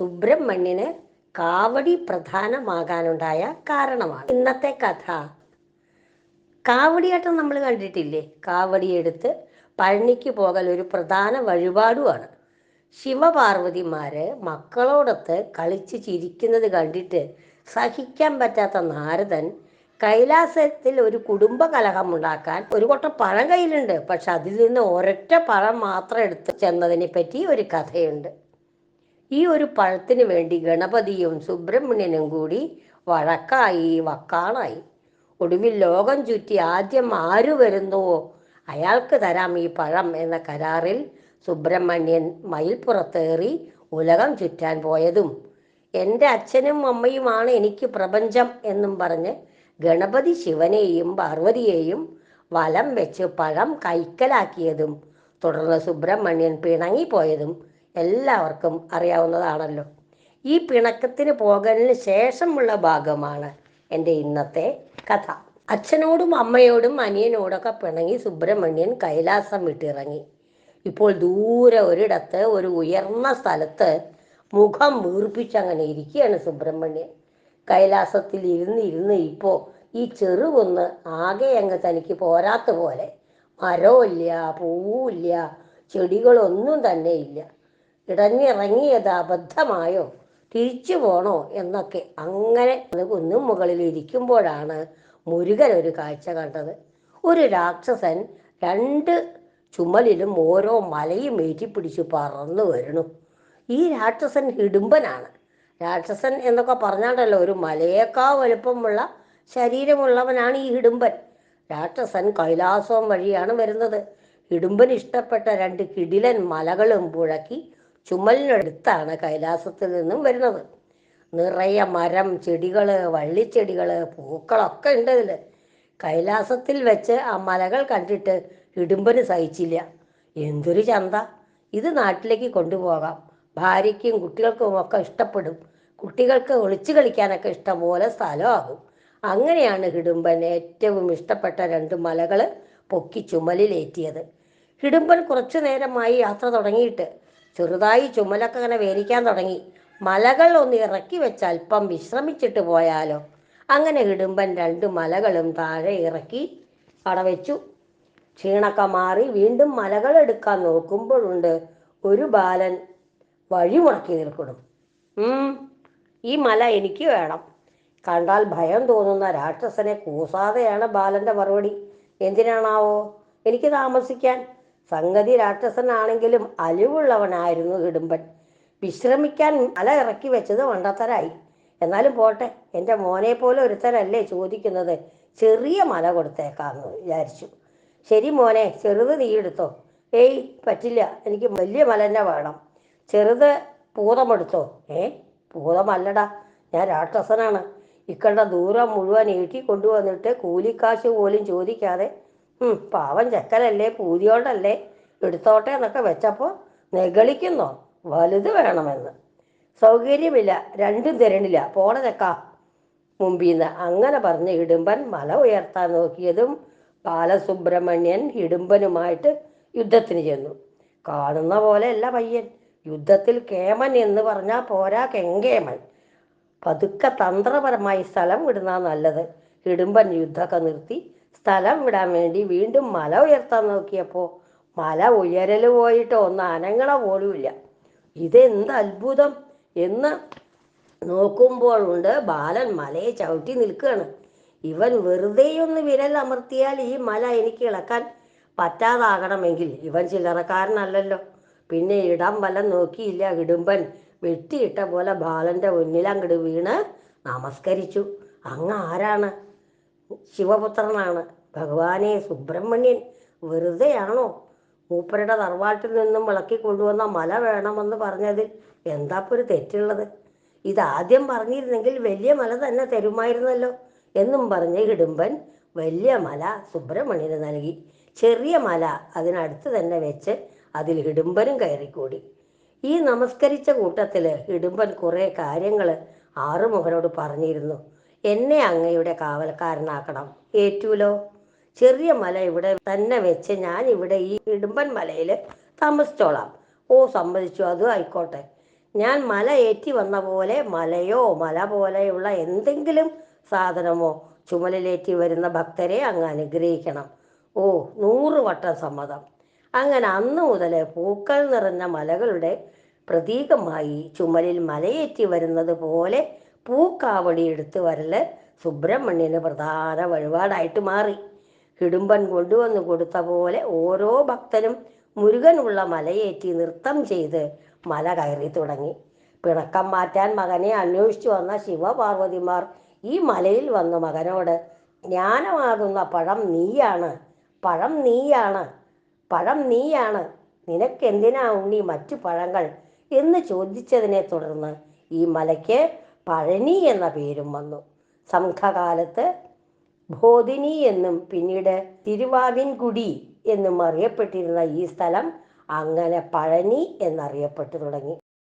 സുബ്രഹ്മണ്യന് കാവടി പ്രധാനമാകാനുണ്ടായ കാരണമാണ്. ഇന്നത്തെ കഥ. കാവടിയാട്ടം നമ്മൾ കണ്ടിട്ടില്ലേ? കാവടിയെടുത്ത് പഴനിക്ക് പോകൽ ഒരു പ്രധാന വഴിപാടുമാണ്. ശിവപാർവതിമാര് മക്കളോടൊത്ത് കളിച്ച് ചിരിക്കുന്നത് കണ്ടിട്ട് സഹിക്കാൻ പറ്റാത്ത നാരദൻ കൈലാസത്തിൽ ഒരു കുടുംബ കലഹമുണ്ടാക്കാൻ ഒരു കൊട്ട പഴം കയ്യിലുണ്ട്. പക്ഷെ അതിൽ നിന്ന് ഒരൊറ്റ പഴം മാത്രം എടുത്ത് ചെന്നതിനെ പറ്റി ഒരു കഥയുണ്ട്. ഈ ഒരു പഴത്തിന് വേണ്ടി ഗണപതിയും സുബ്രഹ്മണ്യനും കൂടി വഴക്കായി വക്കാളായി. ഒടുവിൽ ലോകം ചുറ്റി ആദ്യം ആര് വരുന്നുവോ അയാൾക്ക് തരാം ഈ പഴം എന്ന കരാറിൽ സുബ്രഹ്മണ്യൻ മയിൽപ്പുറത്തേറി ഉലകം ചുറ്റാൻ പോയതും എന്റെ അച്ഛനും അമ്മയുമാണ് എനിക്ക് പ്രപഞ്ചം എന്നും പറഞ്ഞ് ഗണപതി ശിവനെയും പാർവതിയെയും വലം വെച്ച് പഴം കൈക്കലാക്കിയതും തുടർന്ന് സുബ്രഹ്മണ്യൻ പിണങ്ങിപ്പോയതും എല്ലാവർക്കും അറിയാവുന്നതാണല്ലോ. ഈ പിണക്കത്തിന് പോകലിന് ശേഷമുള്ള ഭാഗമാണ് എന്റെ ഇന്നത്തെ കഥ. അച്ഛനോടും അമ്മയോടും അനിയനോടൊക്കെ പിണങ്ങി സുബ്രഹ്മണ്യൻ കൈലാസം വിട്ടിറങ്ങി. ഇപ്പോൾ ദൂരെ ഒരിടത്ത് ഒരു ഉയർന്ന സ്ഥലത്ത് മുഖം വീർപ്പിച്ചങ്ങനെ ഇരിക്കുകയാണ് സുബ്രഹ്മണ്യൻ. കൈലാസത്തിൽ ഇരുന്ന് ഇരുന്ന് ഇപ്പോൾ ഈ ചെറുകൊന്ന് ആകെ അങ്ങ് തനിക്ക് പോരാത്ത പോലെ. മരമില്ല പൂവില്ല ചെടികളൊന്നും തന്നെ ഇല്ല. ഇടഞ്ഞിറങ്ങിയത് അബദ്ധമായോ? തിരിച്ചു പോണോ? എന്നൊക്കെ അങ്ങനെ കുന്നും മുകളിൽ ഇരിക്കുമ്പോഴാണ് മുരുകൻ ഒരു കാഴ്ച കണ്ടത്. ഒരു രാക്ഷസൻ രണ്ട് ചുമലിലും ഓരോ മലയും ഏറ്റിപ്പിടിച്ച് പറന്നു വരണു ഈ രാക്ഷസൻ ഹിടുമ്പനാണ് രാക്ഷസൻ എന്നൊക്കെ പറഞ്ഞാണ്ടല്ലോ ഒരു മലയേക്കാ വലുപ്പമുള്ള ശരീരമുള്ളവനാണ് ഈ ഹിടുമ്പൻ രാക്ഷസൻ കൈലാസവും വഴിയാണ് വരുന്നത്. ഇടുമ്പൻ ഇഷ്ടപ്പെട്ട രണ്ട് കിടിലൻ മലകളും പുഴക്കി ചുമലിനടുത്താണ് കൈലാസത്തിൽ നിന്നും വരുന്നത്. നിറയെ മരം ചെടികൾ വള്ളിച്ചെടികൾ പൂക്കളൊക്കെ ഉണ്ട് ഇതിൽ കൈലാസത്തിൽ വെച്ച് ആ മലകൾ കണ്ടിട്ട് ഇടുമ്പന് സഹിച്ചില്ല. എന്തൊരു ചന്ത. ഇത് നാട്ടിലേക്ക് കൊണ്ടുപോകാം. ഭാര്യയ്ക്കും കുട്ടികൾക്കും ഒക്കെ ഇഷ്ടപ്പെടും. കുട്ടികൾക്ക് ഒളിച്ചു കളിക്കാനൊക്കെ ഇഷ്ടംപോലെ സ്ഥലമാകും. അങ്ങനെയാണ് ഹിഡുംബൻ ഏറ്റവും ഇഷ്ടപ്പെട്ട രണ്ട് മലകൾ പൊക്കി ചുമലിലേറ്റിയത്. ഹിഡുംബൻ കുറച്ചു നേരമായി യാത്ര തുടങ്ങിയിട്ട് ചെറുതായി ചുമലൊക്കെ അങ്ങനെ വേലിക്കാൻ തുടങ്ങി. മലകൾ ഒന്ന് ഇറക്കി വെച്ച് അല്പം വിശ്രമിച്ചിട്ട് പോയാലോ? അങ്ങനെ ഇടുമ്പൻ രണ്ട് മലകളും താഴെ ഇറക്കി അവിടെ വെച്ചു. ക്ഷീണൊക്കെ മാറി വീണ്ടും മലകൾ എടുക്കാൻ നോക്കുമ്പോഴുണ്ട് ഒരു ബാലൻ വഴി മുടക്കി നിൽക്കണം ഈ മല എനിക്ക് വേണം. കണ്ടാൽ ഭയം തോന്നുന്ന രാക്ഷസനെ കൂസാതെയാണ് ബാലന്റെ മറുപടി. എന്തിനാണാവോ? എനിക്ക് താമസിക്കാൻ. സംഗതി രാക്ഷസനാണെങ്കിലും അലിവുള്ളവനായിരുന്നു ഇടുമ്പൻ. വിശ്രമിക്കാൻ മല ഇറക്കി വെച്ചത് വണ്ടത്തരായി. എന്നാലും പോട്ടെ എന്റെ മോനെ പോലെ ഒരുത്തരല്ലേ ചോദിക്കുന്നത്? ചെറിയ മല കൊടുത്തേക്കാന്ന് വിചാരിച്ചു. ശരി മോനെ ചെറുത് നീ എടുത്തോ. ഏയ് പറ്റില്ല. എനിക്ക് വലിയ മല തന്നെ വേണം. ചെറുത് പൂതമെടുത്തോ ഏ പൂതമല്ലടാ ഞാൻ രാക്ഷസനാണ്. ഇക്കണ്ട ദൂരം മുഴുവൻ ഈട്ടി കൊണ്ടുവന്നിട്ട് കൂലിക്കാശ് പോലും ചോദിക്കാതെ പാവം ചെക്കനല്ലേ പൂതിയോണ്ടല്ലേ. എടുത്തോട്ടെ എന്നൊക്കെ വെച്ചപ്പോൾ നെഗളിക്കുന്നോ? വലുത് വേണമെന്ന്. സൗകര്യമില്ല രണ്ടും തരണില്ല. പോണ ചെക്കാ അങ്ങനെ പറഞ്ഞ് ഇടുമ്പൻ മല ഉയർത്താൻ നോക്കിയതും ബാലസുബ്രഹ്മണ്യൻ ഇടുമ്പനുമായിട്ട് യുദ്ധത്തിന് ചെന്നു. കാണുന്ന പോലെയല്ല പയ്യൻ. യുദ്ധത്തിൽ കേമൻ എന്ന് പറഞ്ഞാൽ പോരാ കെങ്കേമൻ. പതുക്കെ തന്ത്രപരമായി സ്ഥലം വിടുന്ന നല്ലത്. ഇടുമ്പൻ യുദ്ധമൊക്കെ നിർത്തി സ്ഥലം വിടാൻ വേണ്ടി വീണ്ടും മല ഉയർത്താൻ നോക്കിയപ്പോൾ മല ഉയരൽ പോയിട്ട് ഒന്ന് അനങ്ങള പോലുമില്ല. ഇതെന്ത് അത്ഭുതം എന്ന് നോക്കുമ്പോഴുണ്ട് ബാലൻ മലയെ ചവിട്ടി നിൽക്കുകയാണ്. ഇവൻ വെറുതെ ഒന്ന് വിരൽ അമർത്തിയാൽ ഈ മല എനിക്ക് ഇളക്കാൻ പറ്റാതാകണമെങ്കിൽ ഇവൻ ചില്ലറക്കാരനല്ലല്ലോ. പിന്നെ ഇടം വല്ലം നോക്കിയില്ല ഇടുമ്പൻ വെട്ടിയിട്ട പോലെ ബാലന്റെ മുന്നിൽ അങ്ങട് വീണ് നമസ്കരിച്ചു. അങ്ങ് ആരാണ്? ശിവപുത്രനാണ്. ഭഗവാനെ സുബ്രഹ്മണ്യൻ വെറുതെയാണോ? മൂപ്പരുടെ തറവാട്ടിൽ നിന്നും വിളക്കി കൊണ്ടുവന്ന മല വേണമെന്ന് പറഞ്ഞതിൽ എന്താ ഒരു തെറ്റുള്ളത്? ഇതാദ്യം പറഞ്ഞിരുന്നെങ്കിൽ വലിയ മല തന്നെ തരുമായിരുന്നല്ലോ എന്നും പറഞ്ഞ് ഹിടുമ്പൻ വലിയ മല സുബ്രഹ്മണ്യന് നൽകി. ചെറിയ മല അതിനടുത്ത് തന്നെ വെച്ച് അതിൽ ഹിടുമ്പനും കയറിക്കൂടി. ഈ നമസ്കരിച്ച കൂട്ടത്തിൽ ഹിടുമ്പൻ കുറേ കാര്യങ്ങൾ ആറുമുഖനോട് പറഞ്ഞിരുന്നു. എന്നെ അങ്ങയുടെ കാവൽക്കാരനാക്കണം. ഏറ്റുലോ? ചെറിയ മല ഇവിടെ തന്നെ വെച്ച് ഞാൻ ഇവിടെ ഈ ഇടുമ്പൻ മലയിൽ താമസിച്ചോളാം. ഓ സമ്മതിച്ചു. അതും ആയിക്കോട്ടെ. ഞാൻ മല ഏറ്റി വന്ന പോലെ മലയോ മല പോലെയുള്ള എന്തെങ്കിലും സാധനമോ ചുമലിലേറ്റി വരുന്ന ഭക്തരെ അങ്ങ് അനുഗ്രഹിക്കണം. ഓ നൂറ് വട്ടം സമ്മതം. അങ്ങനെ അന്ന് മുതൽ പൂക്കൾ നിറഞ്ഞ മലകളുടെ പ്രതീകമായി ചുമലിൽ മലയേറ്റി വരുന്നത് പോലെ പൂക്കാവടി എടുത്ത് വരൽ സുബ്രഹ്മണ്യന് പ്രധാന വഴിപാടായിട്ട് മാറി. ഹിടുമ്പൻ കൊണ്ടുവന്ന് കൊടുത്ത പോലെ ഓരോ ഭക്തനും മുരുകനുള്ള മലയേറ്റി നൃത്തം ചെയ്ത് മല കയറി തുടങ്ങി. പിണക്കം മാറ്റാൻ മകനെ അന്വേഷിച്ചു വന്ന ശിവപാർവതിമാർ ഈ മലയിൽ വന്ന മകനോട് ജ്ഞാനമാകുന്ന പഴം നീയാണ് പഴം നീയാണ് പഴം നീയാണ് നിനക്കെന്തിനാ ഉണ്ണി മറ്റു പഴങ്ങൾ? എന്ന് ചോദിച്ചതിനെ തുടർന്ന് ഈ മലയ്ക്ക് പഴനി എന്ന പേരും വന്നു. സംഘകാലത്ത് ബോധിനി എന്നും പിന്നീട് തിരുവാവിൻകുടി എന്നും അറിയപ്പെട്ടിരുന്ന ഈ സ്ഥലം അങ്ങനെ പഴനി എന്നറിയപ്പെട്ടു തുടങ്ങി.